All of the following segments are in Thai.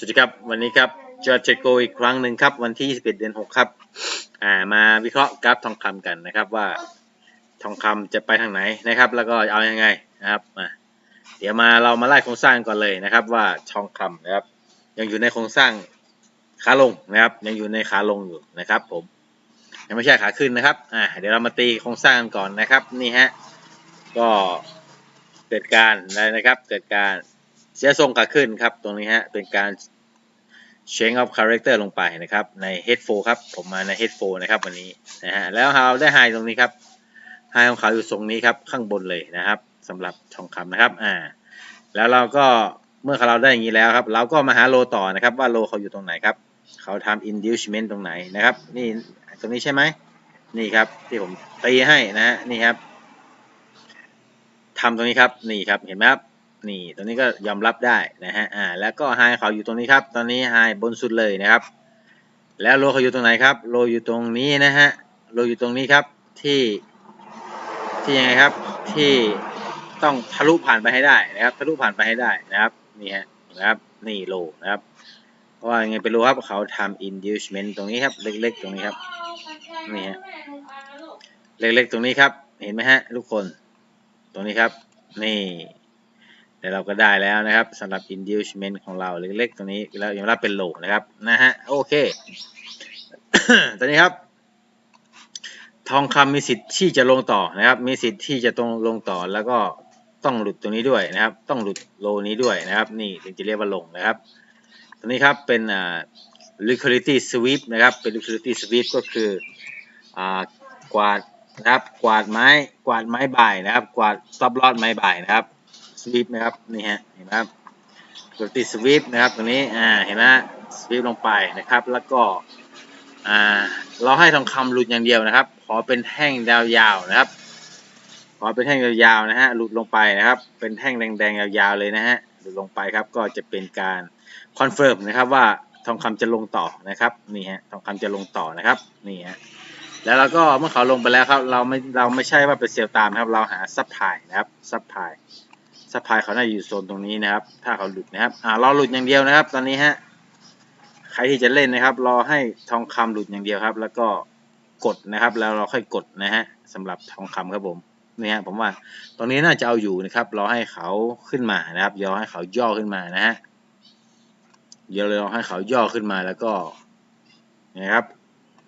สวัสดีครับ วันนี้ครับจะเจโกอีกครั้งหนึ่งครับ วันที่ 21 เดือน 6 ครับ อ่ามาวิเคราะห์กราฟทองคำกันนะครับว่าทองคำจะไปทางไหนนะครับ แล้วก็เอายังไงนะครับมาเดี๋ยวมาเรามาไล่โครงสร้างก่อนเลยนะครับ ว่าทองคำนะครับ ยังอยู่ในโครงสร้างขาลงนะครับ ยังอยู่ในขาลงอยู่นะครับ ผมยังไม่ใช่ขาขึ้นนะครับอ่าเดี๋ยวเรามาตีโครงสร้างกันก่อนนะครับ นี่ฮะก็เกิดการอะไรนะครับเกิดการ เสียทรงขาขึ้นครับ ตรงนี้ฮะ เป็นการ change of character ลงไปนะครับ ใน head 4ครับ ผมมาใน head 4นะครับวันนี้นะฮะ แล้วเราได้ high ตรงนี้ครับ high ของเขาอยู่ตรงนี้ครับ ข้างบนเลยนะครับสำหรับทองคำนะครับ อ่า แล้วเราก็เมื่อเราได้อย่างนี้แล้วครับ เราก็มาหาโลต่อนะครับ ว่าโลเขาอยู่ตรงไหนครับ เขาทำ inducement ตรงไหนนะครับ นี่ตรงนี้ใช่ไหมนี่ครับที่ผมตีให้นะฮะนี่ครับทำตรงนี้ครับนี่ครับเห็นไหมครับ นี่ตรงนี้ก็ยอมรับได้นะฮะอ่าแล้วก็ไฮเขาอยู่ตรงนี้ครับ ตอนนี้ไฮบนสุดเลยนะครับ แล้วโลเขาอยู่ตรงไหนครับโลอยู่ตรงนี้นะฮะโลอยู่ตรงนี้ครับที่ที่ยังไงครับที่ต้องทะลุผ่านไปให้ได้นะครับ ทะลุผ่านไปให้ได้นะครับนี่ฮะนะครับนี่โลนะครับเพราะว่ายังไงเป็นโลครับเขาทำ inducement ตรงนี้ครับ เล็กๆ ตรงนี้ครับนี่ฮะเล็กๆ ตรงนี้ครับ เห็นไหมฮะทุกคน ตรงนี้ครับ นี่ เดี๋ยวเราก็ได้แล้วนะครับสำหรับ inducement ของเราเล็กๆตรงนี้แล้วยังรับเป็นโหลนะครับนะฮะโอเค ตอนนี้ครับ ทองคำมีสิทธิ์ที่จะลงต่อนะครับ มีสิทธิ์ที่จะตรงลงต่อแล้วก็ต้องหลุดตรงนี้ด้วยนะครับ ต้องหลุดโลนี้ด้วยนะครับ นี่ถึงจะเรียกว่าลงนะครับตัวนี้ครับเป็นอ่า liquidity sweep นะครับ เป็น liquidity sweep ก็คืออ่ากวาดนะครับ กวาดไม้ กวาดไม้บ่ายนะครับ กวาด stop loss ไม้บ่ายนะครับ สวีปนะครับนี่ฮะเห็นไหมครับกดติดสวีปนะครับตรงนี้อ่าเห็นไหมสวีปลงไปนะครับ แล้วก็อ่าเราให้ทองคำหลุดอย่างเดียวนะครับ ขอเป็นแท่งยาวๆนะครับ ขอเป็นแท่งยาวๆนะฮะหลุดลงไปนะครับ เป็นแท่งแดงๆยาวๆเลยนะฮะหลุดลงไปครับก็จะเป็นการคอนเฟิร์มนะครับว่าทองคำจะลงต่อนะครับนี่ฮะทองคำจะลงต่อนะครับนี่ฮะแล้วเราก็เมื่อเขาลงไปแล้วครับ เราไม่เราไม่ใช่ว่าเป็นเซลตามนะครับ เราหาซับพลายนะครับซับพลาย สปายเขาน่าอยู่โซนตรงนี้นะครับ ถ้าเขาหลุดนะครับอ่ารอหลุดอย่างเดียวนะครับ ตอนนี้ฮะใครที่จะเล่นนะครับ รอให้ทองคำหลุดอย่างเดียวครับ แล้วก็กดนะครับ แล้วเราค่อยกดนะฮะสำหรับทองคำครับผมนี่ฮะผมว่าตรงนี้น่าจะเอาอยู่นะครับ รอให้เขาขึ้นมานะครับรอให้เขาย่อขึ้นมานะฮะเดี๋ยวรอให้เขาย่อขึ้นมาแล้วก็นะครับ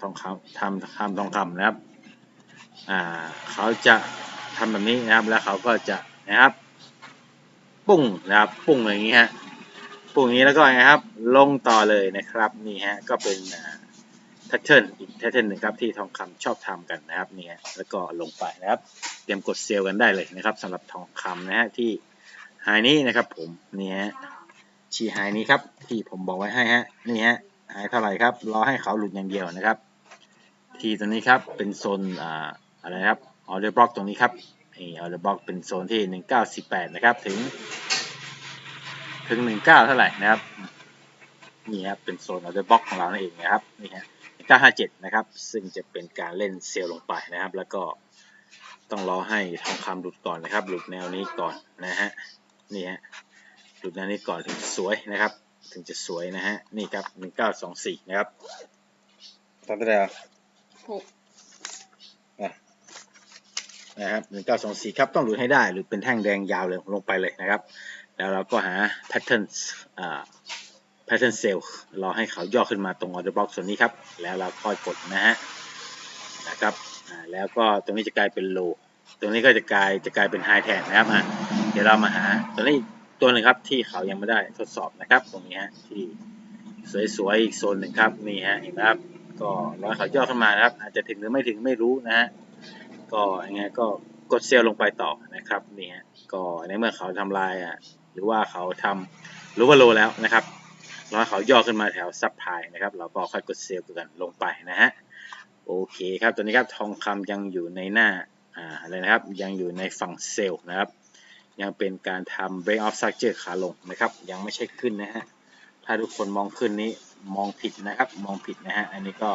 ทองคำทำทำทองคำนะครับ อ่า เขาจะทำแบบนี้นะครับ แล้วเขาก็จะนะครับ ปุ้งนะครับปุ้งอย่างนี้ฮะปุ่งนี้แล้วก็ไงครับ ลงต่อเลยนะครับนี่ฮะก็เป็นแพทเทิร์นอีกแพทเทิร์นหนึ่งครับที่ทองคำชอบทำกันนะครับนี่ฮะแล้วก็ลงไปนะครับ เตรียมกดเซลล์กันได้เลยนะครับสำหรับทองคำนะฮะที่ไฮนี้นะครับ ผมนี่ฮะชีไฮนี้ครับ ที่ผมบอกไว้ให้ฮะนี่ฮะไฮเท่าไหร่ครับรอให้เขาหลุดอย่างเดียวนะครับ ทีตรงนี้ครับเป็นโซนอ่าอะไรครับออเดอร์บล็อกตรงนี้ครับ นี่ออเดอร์บล็อกเป็นโซนที่1918นะครับ ถึง ถึง19เท่าไหร่นะครับนี่ครับเป็นโซนออเดอร์บล็อกของเรานั่นเองนะครับนี่ฮะ957นะครับ ซึ่งจะเป็นการเล่นเซลลงไปนะครับ แล้วก็ต้องรอให้ทองคำหลุดก่อนนะครับ หลุดแนวนี้ก่อนนะฮะนี่ฮะหลุดแนวนี้ก่อนถึงจะสวยนะครับ ถึงจะสวยนะฮะนี่ครับ1924นะครับตอนเท่าไหร่หก นะครับหนึ่งเก้าสองสี่ครับต้องหลุดให้ได้หรือเป็นแท่งแดงยาวเลยลงไปเลยนะครับ แล้วเราก็หา pattern อ่า pattern sale รอให้เขาย่อขึ้นมาตรง order box ส่วนนี้ครับ แล้วเราค่อยกดนะฮะนะครับแล้วก็ตรงนี้จะกลายเป็น low ตรงนี้ก็จะกลายจะกลายเป็น high แทนนะครับอะเดี๋ยวเรามาหาตัวนี้ตัวหนึ่งครับที่เขายังไม่ได้ทดสอบนะครับ ตรงนี้ฮะที่สวยๆอีกโซนหนึ่งครับนี่ฮะเห็นไหมครับก็รอเขาย่อขึ้นมานะครับ อาจจะถึงหรือไม่ถึงไม่รู้นะฮะ ก็ยังไงก็กดเซลล์ลงไปต่อนะครับนี่ฮะก็ในเมื่อเขาทำลายอะหรือว่าเขาทำรู้ว่าโลแล้วนะครับแล้วเขาย่อขึ้นมาแถวซับพายนะครับ เราก็ค่อยกดเซลล์กันลงไปนะฮะโอเคครับตัวนี้ครับทองคำยังอยู่ในหน้าอ่าอะไรนะครับยังอยู่ในฝั่งเซลล์นะครับ ยังเป็นการทำ break off structure ขาลงนะครับ ยังไม่ใช่ขึ้นนะฮะถ้าทุกคนมองขึ้นนี้มองผิดนะครับ มองผิดนะฮะอันนี้ก็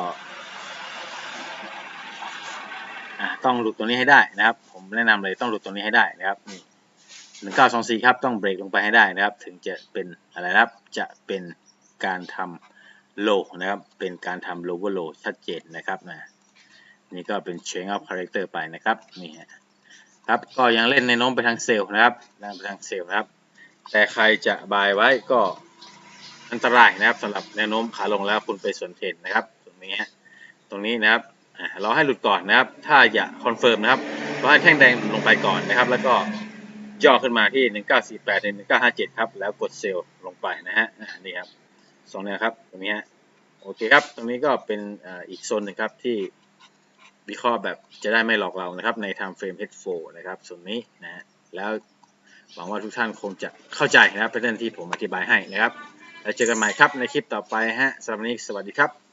ต้องหลุดตัวนี้ให้ได้นะครับ ผมแนะนำเลยต้องหลุดตัวนี้ให้ได้นะครับนี่หนึ่งเก้าสองสี่ครับต้องเบรกลงไปให้ได้นะครับ ถึงจะเป็นอะไรครับจะเป็นการทำโลนะครับ เป็นการทำ lower low ชัดเจนนะครับนะนี่ก็เป็น change of character ไปนะครับนี่ฮะครับก็ยังเล่นในน้มไปทางเซลล์นะครับนั่งไปทางเซลล์นะครับ แต่ใครจะบายไว้ก็อันตรายนะครับสำหรับแนวโน้มขาลงแล้วคุณไปสวนเทรนนะครับ ตรงนี้ฮะตรงนี้นะครับ เราให้หลุดก่อนนะครับ ถ้าอยากคอนเฟิร์มนะครับ เราให้แท่งแดงลงไปก่อนนะครับ แล้วก็ย่อขึ้นมาที่ 1948ถึง1957 ครับ แล้วกดเซลล์ลงไปนะฮะนี่ครับสองแนวครับ ตรงนี้ฮะ โอเคครับ ตรงนี้ก็เป็นอีกโซนหนึ่งครับที่วิเคราะห์แบบจะได้ไม่หลอกเรานะครับ ใน time frame H4 นะครับส่วนนี้นะฮะแล้วหวังว่าทุกท่านคงจะเข้าใจนะครับเป็นเรื่องที่ผมอธิบายให้นะครับ แล้วเจอกันใหม่ครับในคลิปต่อไปฮะสำหรับวันนี้สวัสดีครับ